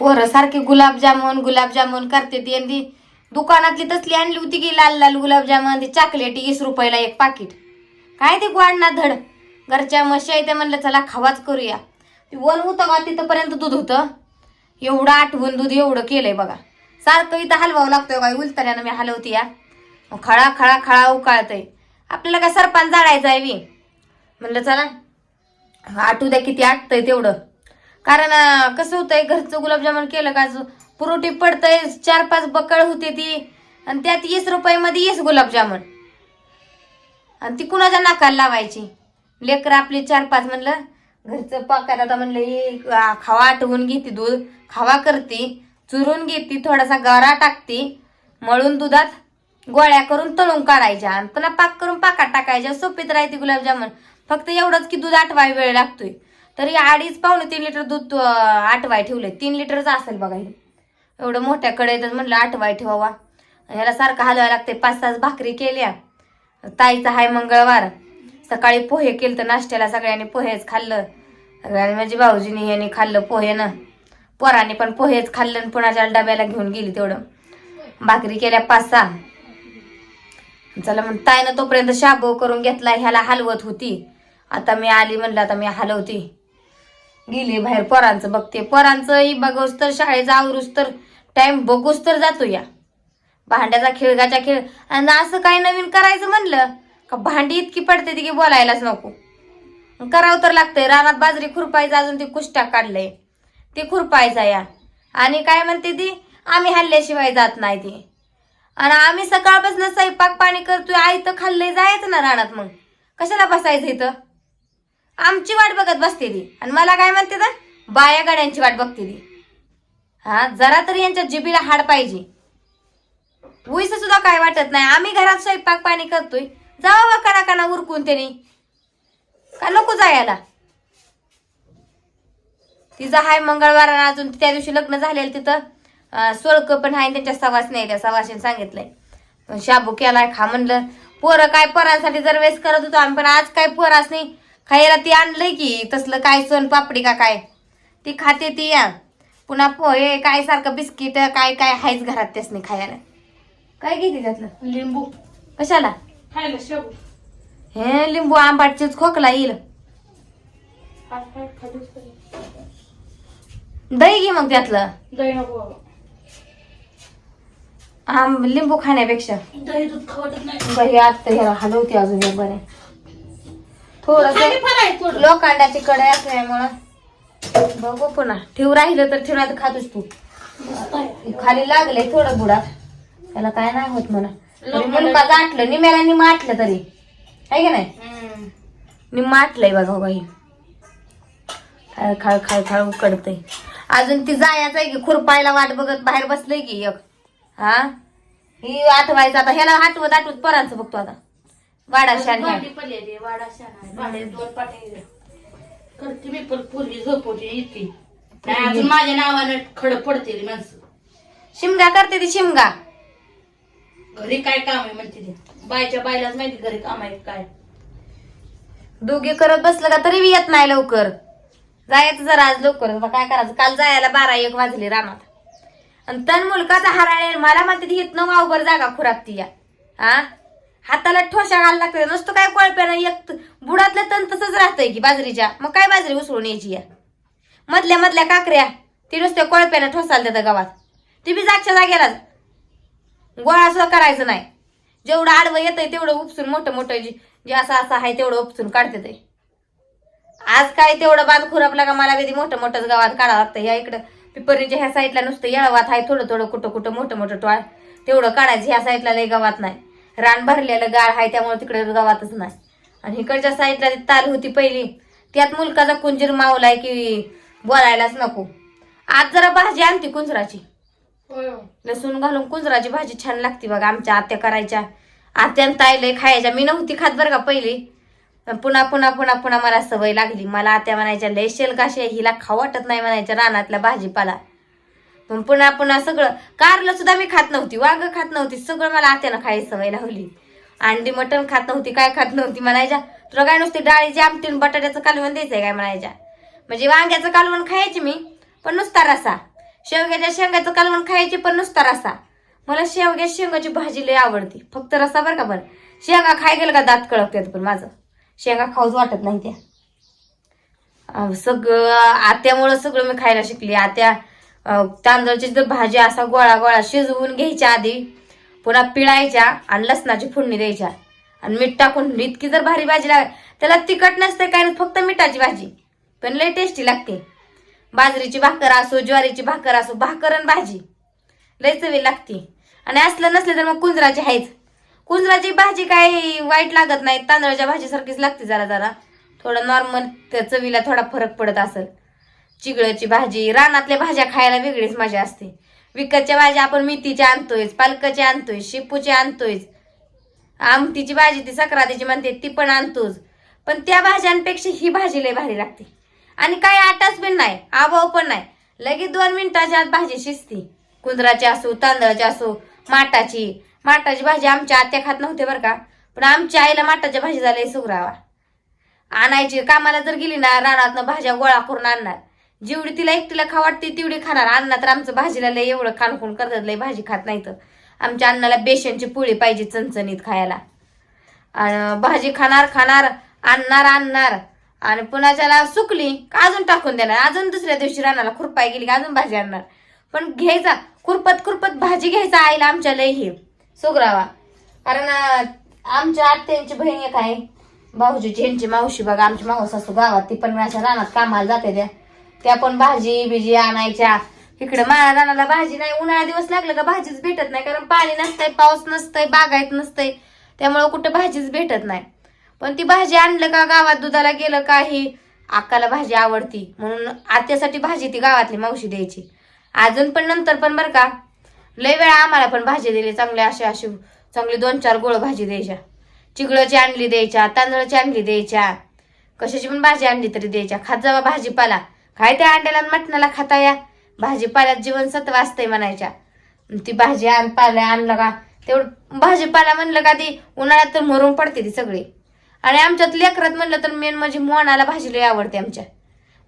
पोरं सारखी गुलाबजामुन गुलाबजामुन करते ती आणि ती दुकानातली तसली आणली होती की लाल लाल गुलाबजामुन ती चॉकलेट वीस रुपयाला एक पाकिट काय ते गोड ना धड? घरच्या म्हशी आहे ते म्हणलं चला खावाच करूया. ती वन होतं का तिथंपर्यंत दूध होतं? एवढं आठवून दूध एवढं केलंय बघा. सारखं इथं हलवावं लागतोय बाई उलतऱ्यानं मी हलवती या खळा खळा खळा उकाळतंय. आपल्याला काय सरपान जाळायचं आहे मी म्हणलं चला आठवू द्या किती आटतंय तेवढं. कारण अं, कसं होतंय घरचं गुलाबजामुन केलं का जो पुरोटी पडतंय चार पाच बकळ होते ती आणि त्यात वीस रुपयामध्ये येस गुलाबजामुन. आणि ती कुणाच्या नाकाला लावायची? लेकर आपली चार पाच म्हणलं घरचं पाकात आता म्हणलं हे आ, खावा आटवून घेते दूध खावा करते चुरून घेते थोडासा गारा टाकते मळून दुधात गोळ्या करून तळून काढायच्या आणि पुन्हा पाक करून पाकात टाकायच्या सोपीत राहते गुलाबजामुन. फक्त एवढंच की दूध आटवाय वेळ लागतोय. तरी अडीच पावणे तीन लिटर दूध आठवाय आटवाय ठेवलंय. तीन लिटरचं असेल बघा हे. एवढं मोठ्या तर म्हणलं आटवाय ठेवावा. ह्याला सारखं हलवायला लागते पाच तास भाकरी केल्या. ताईचा हाय मंगळवार. सकाळी पोहे केलं तर नाश्त्याला सगळ्यांनी पोहेच खाल्लं. सगळ्यांनी माझी भाऊजीने यांनी खाल्लं पोहे ना पोराने पण पोहेच खाल्लं आणि पुण्याच्या डब्याला घेऊन गेली तेवढं. भाकरी केल्या पाच सहा. चला मग ताईनं तोपर्यंत शाबो करून घेतला. ह्याला हलवत होती. आता मी आली म्हणलं आता मी हलवते. गेली बाहेर पोरांचं बघते. पोरांचंही बघूस तर शाळेचा आवरूस तर टाइम बघूस तर जातो या. भांड्याचा खेळगाचा खेळ. आणि असं काही नवीन करायचं म्हणलं का भांडी इतकी पडते ती की बोलायलाच नको. करावं तर लागतंय. रानात बाजरी खुरपायचं अजून ते कुष्टा काढलंय. ते खुरपायचा या. आणि काय म्हणते ती? आम्ही हल्ल्याशिवाय जात नाही ती. आणि आम्ही सकाळपासून स्वयंपाक पाणी करतोय. आई तर खाल्लंय जायचं ना रानात मग. कशाला बसायचं इथं? आमची वाट बघत बसते ती. आणि मला काय म्हणते तर बाया गाड्यांची वाट बघते ती. हा जरा तरी यांच्या जिबीला हाड पाहिजे. उईस सुद्धा काय वाटत नाही. आम्ही घरात स्वयंपाक पाणी करतोय. जावा कणा कणा उरकून त्याने. का नको जायला? तिचा हाय मंगळवार आणि अजून त्या दिवशी लग्न झालेलं तिथं सोळक सोळकं पण हाय त्यांच्या सवास नाही त्या सवाशीने सांगितलंय. पण शाबू केलाय खा म्हणलं. पोरं काय पोरांसाठी जर वेस करत होतो आम्ही पण आज काय पोरास नाही खायला ती आणलंय की तसलं काय सोन पापडी का काय? ती खाते ती या. पुन्हा पोहे काय सारखं बिस्किट काय काय हायच घरात त्यासनी खायला. काय घेते त्यातलं? लिंबू. कशाला? खायला हे लिंबू आंबाटचीच खोकला येईल. दही घे मग त्यातलं. दही नको बाबा. लिंबू खाण्यापेक्षा. दही दूध खावटत नाही. बाई आता ह्याला हलवते अजून हे बरे. थोडस. लोखंडाची कढई असल्यामुळं. बघू पुन्हा. ठेवू राहिलं तर ठेवणार खातोस तू. खाली लागले थोडं बुडात त्याला काय नाही होत म्हणा. मुलगा गाठलं निम्याला निम आटलं तरी. आहे की नाही. निम्म आटलंय बघा बाई. खाळ खाळ खाळ खाळ उकडतय. अजून ती जायचं आहे की खुरपायला वाट बघत बाहेर बसलंय की एक. हा? ही आठवायचं आता. ह्याला आठवत आठवत पोरांचं बघतो आता. वाडा शान ह्या भांडी पडलेली, वाडा शान आहे. भांडी दोन पाटे करते मी पण पूर्वी झोपवते येते. नाही अजून माझ्या नावानं खड पडते माणसं. शिमगा करते ती शिमगा. घरी काय काम आहे म्हणते ते. बायच्या बायलाच माहिती घरी काम आहे काय. दोघे करत बसलं का तरी बी येत नाही लवकर. जायचं जरा आज लवकर. आता काय करायचं? काल जायला बारा एक वाजले रानात. आणि तन मुलकाचा हराळे मला म्हणते ती हितनं वावभर जागा खुरापती या. हा? हाताला ठोशा घालायला लागते नुसतं काय कळप्यानं एक बुडातलं तण तसंच राहतंय की बाजरीच्या. मग काय बाजरी उसळून यायची या? मधल्या मधल्या काकऱ्या ती नुसत्या कळप्यानं ठोसाल देतं गावात ती बी जागच्या जागेलाच. गोळा सुद्धा करायचं नाही. जेवढं आडवं येतंय तेवढं उपसून मोठं मोठं जे जे असं असं आहे तेवढं उपसून काढते ते. आज काय तेवढं बांध खुरपला का मला कधी मोठं मोठंच गावात काढावं लागतं या इकडं पिपरीच्या ह्या साईडला नुसतं येळवात आहे थोडं थोडं कुठं कुठं मोठं मोठं टोळ. तेवढं काढायचं. ह्या साईडला लय गावात नाही. रान भरलेलं गाळ आहे त्यामुळे तिकडे गावातच नाही. आणि इकडच्या साईडला ती ताल होती पहिली. त्यात मुलकाचा कुंजीर मावलाय की बोलायलाच नको. आज जरा भाजी आणते कुंजराची. लसूण घालून कुंजराची भाजी छान लागते बघा आमच्या आत्या करायच्या. आत्यान ताईले खायच्या. मी नव्हती खात बरं का पहिली. पण पुन्हा पुन्हा पुन्हा पुन्हा मला सवय लागली. मला आत्या म्हणायच्या लय शेलगाशी आहे, हिला खाऊ वाटत नाही म्हणायच्या रानातला भाजीपाला. मग पुन्हा पुन्हा सगळं कारलं सुद्धा मी खात नव्हती वाघ खात नव्हती सगळं मला आत्यानं खायची सवय लावली. अंडी मटण खात नव्हती काय खात नव्हती म्हणायच्या. तुला काय नुसती डाळीची आमटी बटाट्याचं कालवण द्यायचंय काय म्हणायच्या. म्हणजे वांग्याचं कालवण खायची मी पण नुसता रसा. शेवग्याच्या शेंगाचं कालवण खायची पण नुसता रसा. मला शेवग्या शेंगाची भाजी लय आवडते. फक्त रसा बरं का बरं शेंगा खाय गेलं का दात कळकतात पण माझं. शेंगा खाऊच वाटत नाही त्या. सगळं आत्यामुळं सगळं मी खायला शिकली. आत्या तांदळाची जर भाजी असा गोळा गोळा शिजवून घ्यायच्या आधी पुन्हा पिळायच्या आणि लसणाची फोडणी द्यायच्या. आणि मीठ टाकून इतकी जर भारी भाजी लाग त्याला तिखट नसते काय नाही फक्त मिठाची भाजी. पण लय टेस्टी लागते. बाजरीची भाकर असो ज्वारीची भाकर असो भाकर आणि भाजी. लय चवी लागते. आणि असलं नसलं तर मग कुंजराची आहेच कुंजराची भाजी काय वाईट लागत नाही तांदळाच्या भाजीसारखीच लागते जरा जरा. थोडं नॉर्मल त्या चवीला थोडा फरक पडत असेल. चिगळची भाजी रानातल्या भाज्या खायला वेगळीच मजा असते. विकतच्या भाज्या आपण मेथीच्या आणतोय पालकाच्या आणतोय शेपूच्या आणतोय आमटीची भाजी ती सक्रातीची म्हणते ती पण आणतोच. पण त्या भाज्यांपेक्षा ही भाजी लय भारी लागते. आणि काय आटाच पण नाही आभाव पण नाही. लगेच दोन मिनिटाच्या आत भाजी शिजती. कुंदराची असो तांदळाची असो माटाची. माटाची भाजी आमच्या आत्या खात नव्हते बरं का पण आमच्या आईला माटाच्या भाजी झाल्या सुगरावा. आणायची कामाला जर गेली ना रानातनं भाज्या गोळा करून आणणार. जेवढी तिला एकटीला खा वाटते तेवढी खाणार. अण्णा तर आमचं भाजीला लय एवढं खाणखून करतात लय भाजी खात नाही तर आमच्या अण्णाला बेसनची पोळी पाहिजे चणचणीत खायला. आणि भाजी खाणार खाणार आणणार आणणार. आणि पुन्हा त्याला सुकली का अजून टाकून देणार? अजून दुसऱ्या दिवशी रानाला खुरपाय गेली का अजून भाजी आणणार? पण घ्यायचा खुरपत खुरपत भाजी घ्यायचा आईला आमच्या लय हे. सुगरावा. कारण आमच्या आत्यांची बहीण एक आहे. भाऊजीची ज्यांची मावशी बघा आमची मावस असतो गावात ती पण माझ्या रानात कामाला जाते द्या त्या पण भाजी बिजी आणायच्या. इकडे माझ्या भाजी नाही उन्हाळा दिवस लागलं का भाजीच भेटत नाही कारण पाणी नसतंय पाऊस नसतंय बागायत नसतंय. त्यामुळं कुठं भाजीच भेटत नाही. पण ती भाजी आणलं का गावात दुधाला गेलं का ही अक्काला भाजी आवडती. म्हणून आत्यासाठी भाजी ती गावातली मावशी द्यायची. अजून पण नंतर पण बरं का लय वेळा आम्हाला पण भाजी दिली चांगली अशी अशी चांगली दोन चार गोळ भाजी द्यायच्या. चिगळाची आणली द्यायच्या तांदळाची आणली द्यायच्या. कशाची पण भाजी आणली तरी द्यायच्या. खात जावा भाजीपाला. काय त्या अंड्याला आणि मटणाला खाता या? भाजीपाल्यात जीवनसत्व असतंय म्हणायच्या. ती भाजी आण पाल्या आणलं का? तेवढं भाजीपाला म्हणलं का ती उन्हाळ्यात तर मरून पडते ती सगळी. आणि आमच्यात लेकरात म्हणलं तर मेन म्हणजे मोनाला भाजी लय आवडते आमच्या.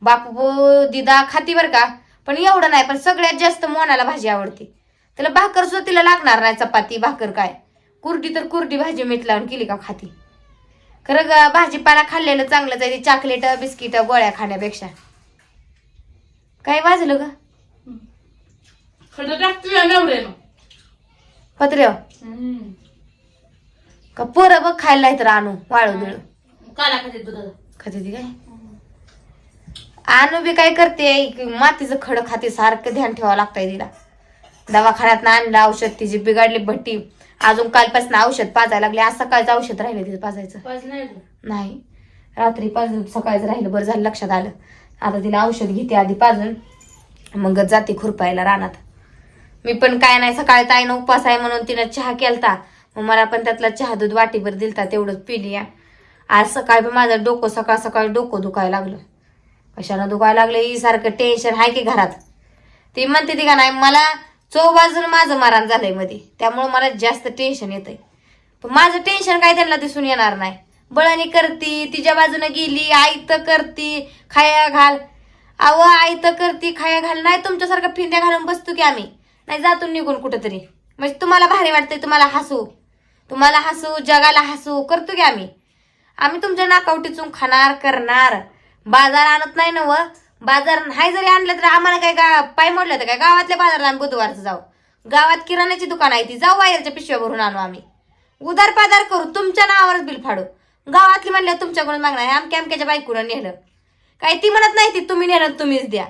बापू दिदा खाती बरं का? पण एवढं नाही पण सगळ्यात जास्त मोनाला भाजी आवडते. त्याला भाकर सुद्धा तिला लागणार नाही चपाती भाकर काय? कुरडी तर कुरडी भाजी मीठ लावून केली का खाती. खरं ग भाजीपाला खाल्लेलं चांगलंच आहे ती चॉकलेट बिस्किट गोळ्या खाण्यापेक्षा. काय वाजलं ग? खडं नवऱ्यानं. का पोरं बघ खायला तर आणू वाळू बिळू. काला खाते ती काय? आणू बी काय करते मातीचं खड खाते सारखं ध्यान ठेवावं लागतंय तिला. दवाखान्यात आणलं औषध तिची बिघडली भट्टी. अजून कालपासून औषध पाजायला लागले आज सकाळचं औषध राहिलं तिचं पाजायचं. पाच नाही रात्री पाच सकाळचं राहिलं बरं झालं लक्षात आलं. आता तिला औषध घेते आधी पाजून मग जाते खुरपायला रानात. मी पण काय नाही सकाळी ताईनं उपास आहे म्हणून तिनं चहा केलता. मग मला पण त्यातला चहा दूध वाटीभर दिलता तेवढंच पिली या. आज सकाळी पण माझं डोकं सकाळ सकाळी डोकं दुखायला लागलं. कशानं दुखायला लागलं? ही सारखं टेन्शन आहे की घरात? ती म्हणते ती का नाही मला चौबाजून माझं मारण झालंयमध्ये त्यामुळं मला जास्त टेन्शन येतंय. पण माझं टेन्शन काय त्यांना दिसून येणार नाही. बळणी करती तिच्या बाजूने गेली आई तर करती खाया घाल. अव आई तर करती खाया घाल. नाही तुमच्यासारखं फिंद्या घालून बसतो की आम्ही? नाही जातो निघून कुठंतरी. म्हणजे तुम्हाला भारी वाटतंय तुम्हाला हसू. तुम्हाला हसू जगाला हसू. करतो की आम्ही? आम्ही तुमच्या नाकावटीचून खाणार करणार. बाजार आणत नाही ना व बाजार नाही जरी आणलं तर आम्हाला काय गा पाय मोडलं तर काय? गावातल्या बाजाराला आम्ही बुधवारचं जाऊ. गावात किराण्याची दुकान आहे ती जाऊ वायरच्या पिशव्या भरून आणू आम्ही. उदार पादार करू तुमच्या नावावरच बिल फाडू. गावातली म्हणलं तुमच्याकडून मागणार आहे. आमक्या अमक्याच्या बायकोनं नेलं. काय ती म्हणत नाही ती तुम्ही नेलं तुम्हीच द्या.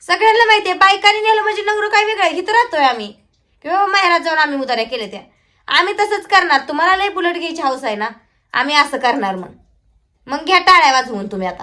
सगळ्यांना माहितीये बायकांनी नेलं म्हणजे नवरं काय वेगळं आहे? इथं राहतोय आम्ही. किंवा माहेरात जाऊन आम्ही उदाऱ्या केल्या त्या. आम्ही तसंच करणार. तुम्हाला लय बुलेट घ्यायची हौस आहे ना? आम्ही असं करणार मग. मग घ्या टाळ्या वाजवून तुम्ही आता.